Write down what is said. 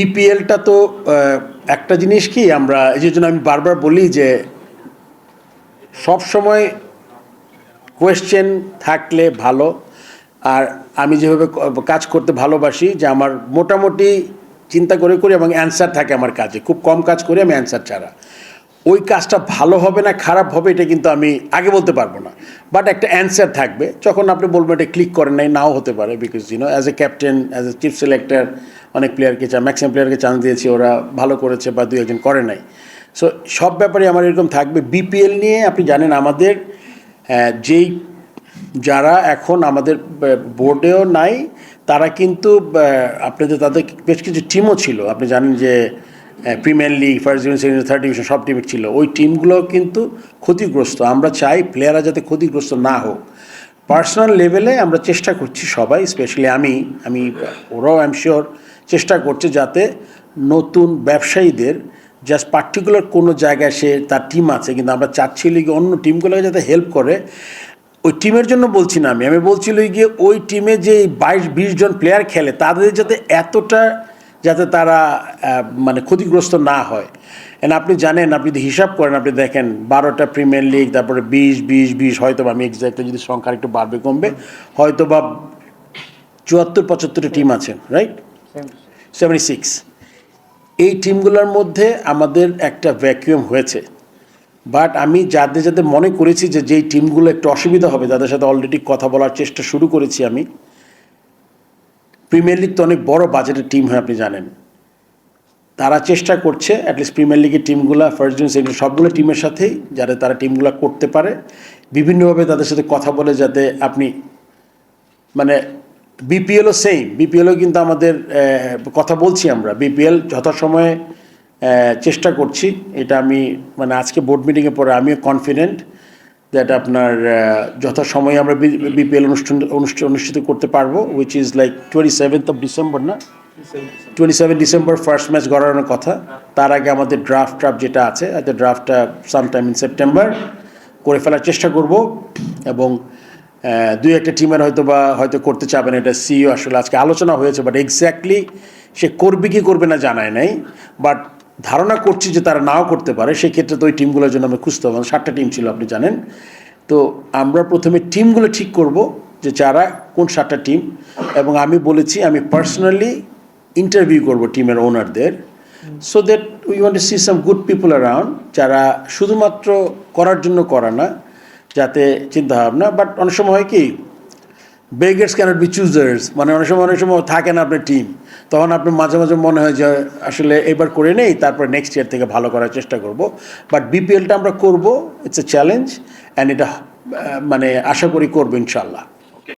বিপিএলটা তো একটা জিনিস কি, আমরা এই জন্য আমি বারবার বলি যে সব সময় কোয়েশ্চেন থাকলে ভালো, আর আমি যেভাবে কাজ করতে ভালোবাসি যে আমার মোটামুটি চিন্তা করে, করি এবং অ্যান্সার থাকে আমার কাজে। খুব কম কাজ করি আমি অ্যান্সার ছাড়া। ওই কাজটা ভালো হবে না, খারাপ হবে, এটা কিন্তু আমি আগে বলতে পারব না। বাট একটা অ্যান্সার থাকবে। যখন আপনি বলবেন এটা ক্লিক করেন নাই, নাও হতে পারে because you know as a captain as a chief selector অনেক প্লেয়ারকে ম্যাক্সিমাম প্লেয়ারকে চান্স দিয়েছি, ওরা ভালো করেছে বা দুই একজন করে নাই। সো সব ব্যাপারে আমার এরকম থাকবে। বিপিএল নিয়ে আপনি জানেন আমাদের যেই যারা এখন আমাদের বোর্ডেও নাই, তারা কিন্তু আপনাদের তাদের বেশ কিছু টিমও ছিল। আপনি জানেন যে premier league first division second third division সব টিম ছিল। ওই টিমগুলো কিন্তু ক্ষতিগ্রস্ত। আমরা চাই প্লেয়াররা যাতে ক্ষতিগ্রস্ত না হোক। পার্সোনাল লেভেলে আমরা চেষ্টা করছি সবাই স্পেশালি আমি আমি, ওরাও আই এম শিওর চেষ্টা করছে যাতে নতুন ব্যবসায়ীদের জাস্ট পার্টিকুলার কোনো জায়গায় সে তার টিম আছে, কিন্তু আমরা চাচ্ছি লিগে অন্য টিমগুলোকে যাতে হেল্প করে। ওই টিমের জন্য বলছি না আমি আমি বলছিল গিয়ে ওই টিমে যে বাইশ, বিশ জন প্লেয়ার খেলে, তাদের যাতে এতটা যাতে তারা মানে ক্ষতিগ্রস্ত না হয়। এন্ড আপনি জানেন আপনি যদি হিসাব করেন আপনি দেখেন বারোটা প্রিমিয়ার লিগ তারপরে বিশ বিশ বিশ হয়তো বা আমি এক্সাক্টলি যদি সংখ্যা একটু বাড়বে কমবে হয়তো বা চুয়াত্তর পঁচাত্তরটা টিম আছে রাইট সেভেন্টি সিক্স এই টিমগুলোর মধ্যে আমাদের একটা ভ্যাকুয়াম হয়েছে। বাট আমি যাদের যাদের মনে করেছি যে যেই টিমগুলো একটু অসুবিধা হবে তাদের সাথে অলরেডি কথা বলার চেষ্টা শুরু করেছি আমি। প্রিমিয়ার লিগ তো অনেক বড় বাজেটের টিম হয়, আপনি জানেন। তারা চেষ্টা করছে অ্যাটলিস্ট প্রিমিয়ার লিগের টিমগুলো ফার্স্ট ডিভিশন সেকেন্ড সবগুলো টিমের সাথেই যাতে তারা টিমগুলো করতে পারে। বিভিন্নভাবে তাদের সাথে কথা বলে যাতে আপনি মানে বিপিএলও সেম বিপিএলও কিন্তু আমাদের কথা বলছি আমরা। বিপিএল যথাসময়ে চেষ্টা করছি। এটা আমি মানে আজকে বোর্ড মিটিংয়ে পরে আমিও কনফিডেন্ট দ্যাট আপনার যথাসময়ে আমরা বিপিএল অনুষ্ঠান অনুষ্ঠান অনুষ্ঠিত করতে পারব which is like twenty seventh of December না? Twenty seven December first match গড়ানোর কথা। তার আগে আমাদের ড্রাফট ড্রাফট যেটা আছে হয়তো ড্রাফটটা সামটাইম ইন সেপ্টেম্বর করে ফেলার চেষ্টা করব এবং দুই একটা টিমের হয়তো বা, হয়তো করতে চাবেন এটা সিইও আসলে আজকে আলোচনা হয়েছে বাট এক্স্যাক্টলি সে করবে কি করবে না জানায় নাই। বাট ধারণা করছি যে তারা নাও করতে পারে, সেক্ষেত্রে তো ওই টিমগুলোর জন্য আমি খুঁজতে হবে সাতটা টিম ছিল, আপনি জানেন। তো আমরা প্রথমে টিমগুলো ঠিক করব যে যারা, কোন সাতটা টিম। এবং আমি বলেছি, আমি পার্সোনালি ইন্টারভিউ করব টিমের ওনারদের so that we want to see some good people around যারা শুধুমাত্র করার জন্য করা না, যাতে চিন্তা ভাবনা বাট অনেক সময় হয় কি বেগার্স ক্যানট বি চুজার্স মানে অনেক সময় অনেক সময় থাকে না আপনার টিম তখন আপনার মাঝে মাঝে মনে হয় যে, আসলে এবার করে নেই, তারপর নেক্সট ইয়ার থেকে ভালো করার চেষ্টা করব। বাট বিপিএলটা আমরা করব ইটস এ চ্যালেঞ্জ অ্যান্ড এটা মানে আশা করি করব ইনশাল্লাহ